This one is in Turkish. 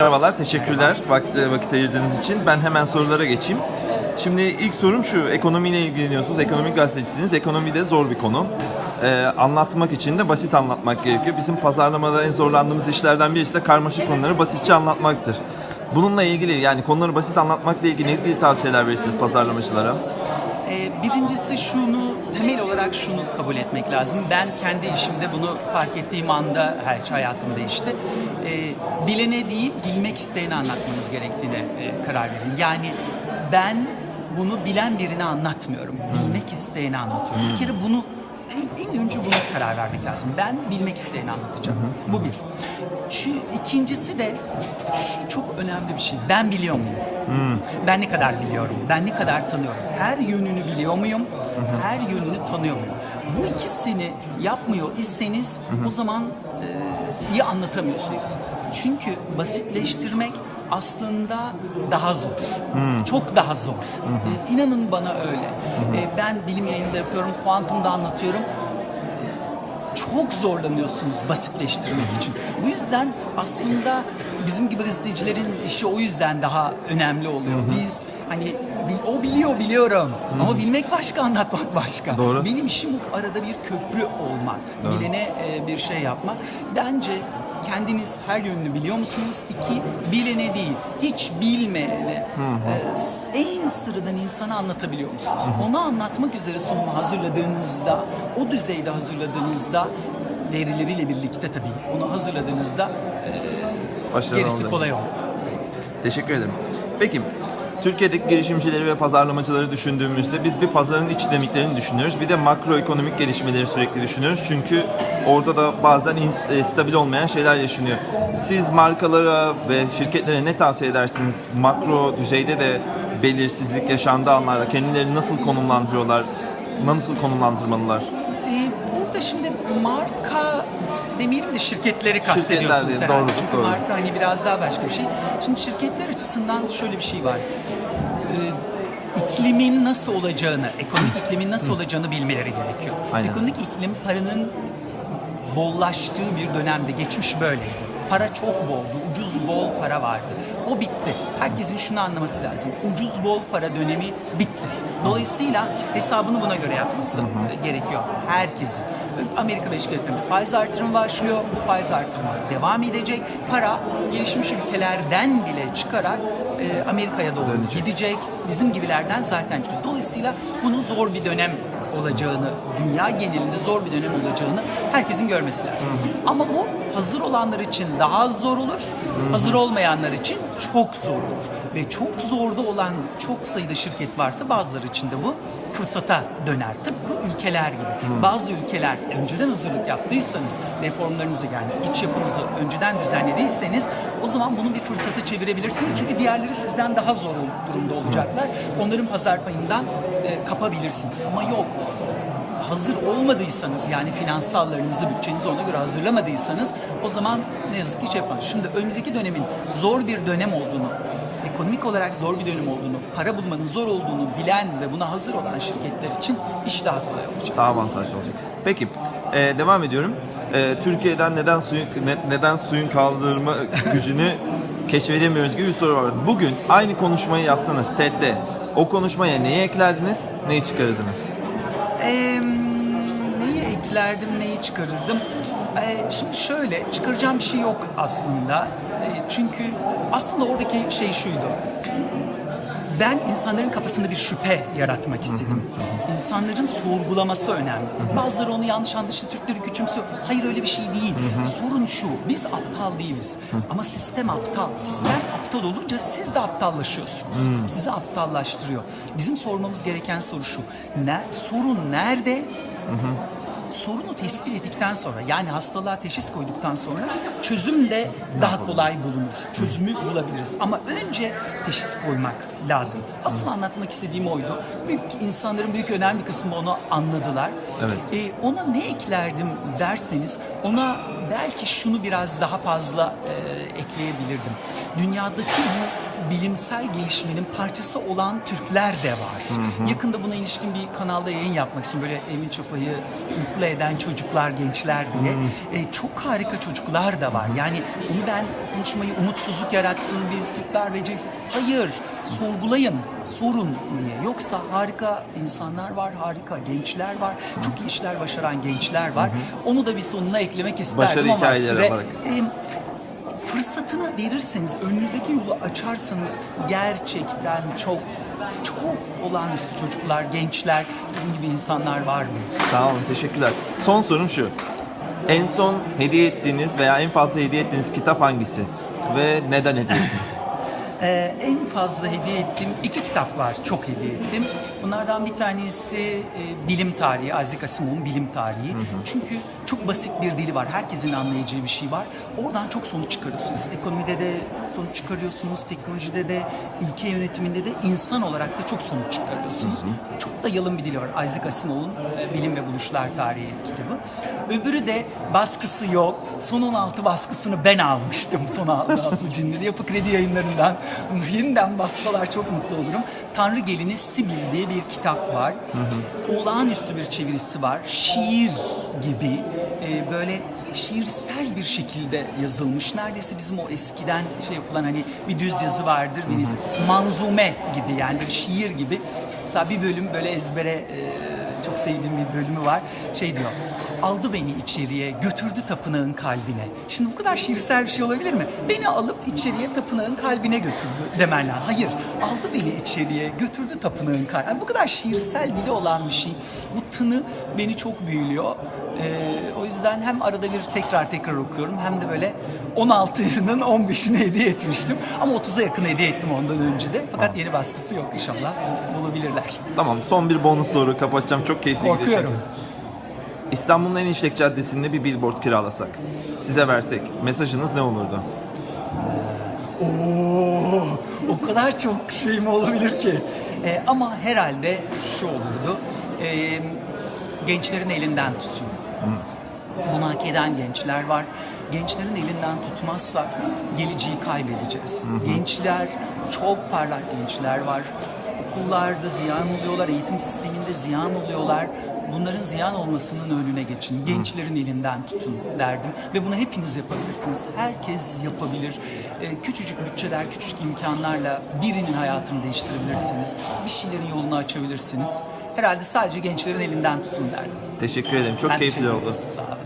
Merhabalar, teşekkürler vakit, vakit ayırdığınız için. Ben hemen sorulara geçeyim. Şimdi ilk sorum şu, ekonomiyle ilgileniyorsunuz, ekonomik gazetecisiniz. Ekonomi de zor bir konu. Ee, anlatmak için de basit anlatmak gerekiyor. Bizim pazarlamada en zorlandığımız işlerden birisi de karmaşık konuları basitçe anlatmaktır. Bununla ilgili yani konuları basit anlatmakla ilgili ne gibi tavsiyeler verirsiniz pazarlamacılara? Ee, birincisi şunu, temel olarak şunu kabul etmek lazım. Ben kendi işimde bunu fark ettiğim anda her şey hayatım değişti. Ee, bilene değil, bilmek isteyene anlatmanız gerektiğine e, karar verin. Yani ben bunu bilen birine anlatmıyorum. Bilmek isteyene anlatıyorum. Bir kere bunu en, en önce buna karar vermek lazım. Ben bilmek isteyeni anlatacağım. Bu bir. Şu ikincisi de şu çok önemli bir şey. Ben biliyor muyum? Ben ne kadar biliyorum? Ben ne kadar tanıyorum? Her yönünü biliyor muyum? Her yönünü tanıyor muyum? Bu ikisini yapmıyor iseniz o zaman e, iyi anlatamıyorsunuz. Çünkü basitleştirmek aslında daha zor. Çok daha zor. E, inanın bana öyle. E, ben bilim yayında yapıyorum, kuantumda anlatıyorum çok zorlanıyorsunuz basitleştirmek için. Bu yüzden aslında bizim gibi gazetecilerin işi o yüzden daha önemli oluyor. Biz hani bil- o biliyor biliyorum ama bilmek başka anlatmak başka. Doğru. Benim işim bu arada bir köprü olmak. Doğru. Bilene e, bir şey yapmak. Bence kendiniz her yönünü biliyor musunuz? İki, bilene değil, hiç bilmeyene, e, en sıradan insana anlatabiliyor musunuz? Onu anlatmak üzere sunumu hazırladığınızda, o düzeyde hazırladığınızda, verileriyle birlikte tabii onu hazırladığınızda Başarılı gerisi olun. kolay olur. Teşekkür ederim. Peki, Türkiye'deki girişimcileri ve pazarlamacıları düşündüğümüzde biz bir pazarın iç dinamiklerini düşünüyoruz. Bir de makroekonomik gelişmeleri sürekli düşünüyoruz. Çünkü orada da bazen e, stabil olmayan şeyler yaşanıyor. Siz markalara ve şirketlere ne tavsiye edersiniz? Makro düzeyde de belirsizlik yaşandığı anlarda kendilerini nasıl konumlandırıyorlar? Nasıl konumlandırmalılar? Burada şimdi marka demeyelim de şirketleri Şirketler kastediyorsunuz diyelim, herhalde. doğru, Çünkü doğru. marka hani biraz daha başka bir şey. Şimdi şirketler açısından şöyle bir şey var. Ee, iklimin nasıl olacağını, ekonomik iklimin nasıl olacağını bilmeleri gerekiyor. Aynen. Ekonomik iklim paranın bollaştığı bir dönemde geçmiş böyleydi. Para çok boldu, ucuz bol para vardı. O bitti. Herkesin şunu anlaması lazım. Ucuz bol para dönemi bitti. Dolayısıyla hesabını buna göre yapması gerekiyor. Herkesin. Amerika Birleşik Devletleri'nde faiz artırımı başlıyor. Bu faiz artırımı devam edecek. Para gelişmiş ülkelerden bile çıkarak e, Amerika'ya doğru Dönecek. gidecek. Bizim gibilerden zaten çıkıyor. Dolayısıyla bunun zor bir dönem olacağını, dünya genelinde zor bir dönem olacağını herkesin görmesi lazım. Ama bu hazır olanlar için daha az zor olur, hazır olmayanlar için çok zor olur. Ve çok zorda olan çok sayıda şirket varsa bazıları için de bu fırsata döner. Tıpkı ülkeler gibi. Bazı ülkeler önceden hazırlık yaptıysanız, reformlarınızı yani iç yapınızı önceden düzenlediyseniz o zaman bunu bir fırsata çevirebilirsiniz. Çünkü diğerleri sizden daha zor durumda olacaklar. Onların pazar payından e, kapabilirsiniz. Ama yok hazır olmadıysanız yani finansallarınızı, bütçenizi ona göre hazırlamadıysanız o zaman ne yazık ki şey yapın. Şimdi önümüzdeki dönemin zor bir dönem olduğunu, ekonomik olarak zor bir dönem olduğunu, para bulmanın zor olduğunu bilen ve buna hazır olan şirketler için iş daha kolay olacak. Daha avantajlı olacak. Peki, e, devam ediyorum. E, Türkiye'den neden suyun ne- neden suyun kaldırma gücünü keşfedemiyoruz gibi bir soru var. Bugün aynı konuşmayı yapsanız TED'de o konuşmaya neyi eklerdiniz, neyi çıkarırdınız? Eee, neyi eklerdim, neyi çıkarırdım? Eee, şimdi şöyle, çıkaracağım bir şey yok aslında. Eee, çünkü aslında oradaki şey şuydu. Ben insanların kafasında bir şüphe yaratmak istedim. İnsanların sorgulaması önemli. Bazıları onu yanlış anlaşıldı, Türkleri küçümsüyor. Hayır öyle bir şey değil. Sorun şu, biz aptal değiliz. Ama sistem aptal. Sistem aptal olunca siz de aptallaşıyorsunuz. Sizi aptallaştırıyor. Bizim sormamız gereken soru şu. Ne, sorun nerede? Sorunu tespit ettikten sonra yani hastalığa teşhis koyduktan sonra çözüm de daha kolay bulunur. Çözümü bulabiliriz. Ama önce teşhis koymak lazım. Asıl anlatmak istediğim oydu. Büyük insanların büyük önemli kısmı onu anladılar. Evet. Ee, ona ne eklerdim derseniz ona belki şunu biraz daha fazla e, ekleyebilirdim. Dünyadaki bu bilimsel gelişmenin parçası olan Türkler de var. Yakında buna ilişkin bir kanalda yayın yapmak istiyorum. Böyle Emin Çapa'yı mutlu eden çocuklar, gençler diye. E, çok harika çocuklar da var. Yani onu ben konuşmayı umutsuzluk yaratsın biz Türkler beceriksiz. Hayır, sorgulayın, sorun diye. Yoksa harika insanlar var, harika gençler var. Çok iyi işler başaran gençler var. Onu da bir sonuna eklemek isterdim Başarı ama süre... olarak. E, fırsatını verirseniz, önünüzdeki yolu açarsanız gerçekten çok çok olağanüstü çocuklar, gençler, sizin gibi insanlar var mı? Sağ olun, teşekkürler. Son sorum şu. En son hediye ettiğiniz veya en fazla hediye ettiğiniz kitap hangisi? Ve neden hediye ettiniz? Ee, en fazla hediye ettiğim iki kitap var. Çok hediye ettim. Bunlardan bir tanesi e, bilim tarihi, Isaac Asimov'un bilim tarihi. Çünkü çok basit bir dili var. Herkesin anlayacağı bir şey var. Oradan çok sonuç çıkarıyorsunuz. Ekonomide de sonuç çıkarıyorsunuz, teknolojide de, ülke yönetiminde de insan olarak da çok sonuç çıkarıyorsunuz. Çok da yalın bir dili var. Isaac Asimov'un Bilim ve Buluşlar Tarihi kitabı. Öbürü de baskısı yok. Son 16 baskısını ben almıştım. Son 16 cildini. Yapı Kredi yayınlarından. Bunu yeniden bassalar çok mutlu olurum. Tanrı Gelini Sibil diye bir kitap var. Olağanüstü bir çevirisi var. Şiir gibi e, böyle şiirsel bir şekilde yazılmış. Neredeyse bizim o eskiden şey yapılan hani bir düz yazı vardır. Bir manzume gibi yani bir şiir gibi. Mesela bir bölüm böyle ezbere e, çok sevdiğim bir bölümü var. Şey diyor. Aldı beni içeriye, götürdü tapınağın kalbine. Şimdi bu kadar şiirsel bir şey olabilir mi? Beni alıp içeriye tapınağın kalbine götürdü demen lazım. Hayır, aldı beni içeriye, götürdü tapınağın kalbine. Yani bu kadar şiirsel dili olan bir şey. Bu tını beni çok büyülüyor. Ee, o yüzden hem arada bir tekrar tekrar okuyorum hem de böyle 16'nın 15'ini hediye etmiştim. Ama 30'a yakın hediye ettim ondan önce de. Fakat yeni baskısı yok inşallah. Bulabilirler. tamam, son bir bonus soru kapatacağım. Çok keyifli Korkuyorum. İstanbul'un en işlek caddesinde bir billboard kiralasak, size versek, mesajınız ne olurdu? Oo, o kadar çok şeyim olabilir ki. Ee, ama herhalde şu olurdu. Ee, gençlerin elinden tutun. Bunu hak eden gençler var. Gençlerin elinden tutmazsak geleceği kaybedeceğiz. Gençler, çok parlak gençler var. Okullarda ziyan oluyorlar, eğitim sisteminde ziyan oluyorlar. Bunların ziyan olmasının önüne geçin. Gençlerin elinden tutun derdim. Ve bunu hepiniz yapabilirsiniz. Herkes yapabilir. Ee, küçücük bütçeler, küçücük imkanlarla birinin hayatını değiştirebilirsiniz. Bir şeylerin yolunu açabilirsiniz. Herhalde sadece gençlerin elinden tutun derdim. Teşekkür ederim. Çok Ben keyifli oldu. Sağ olun.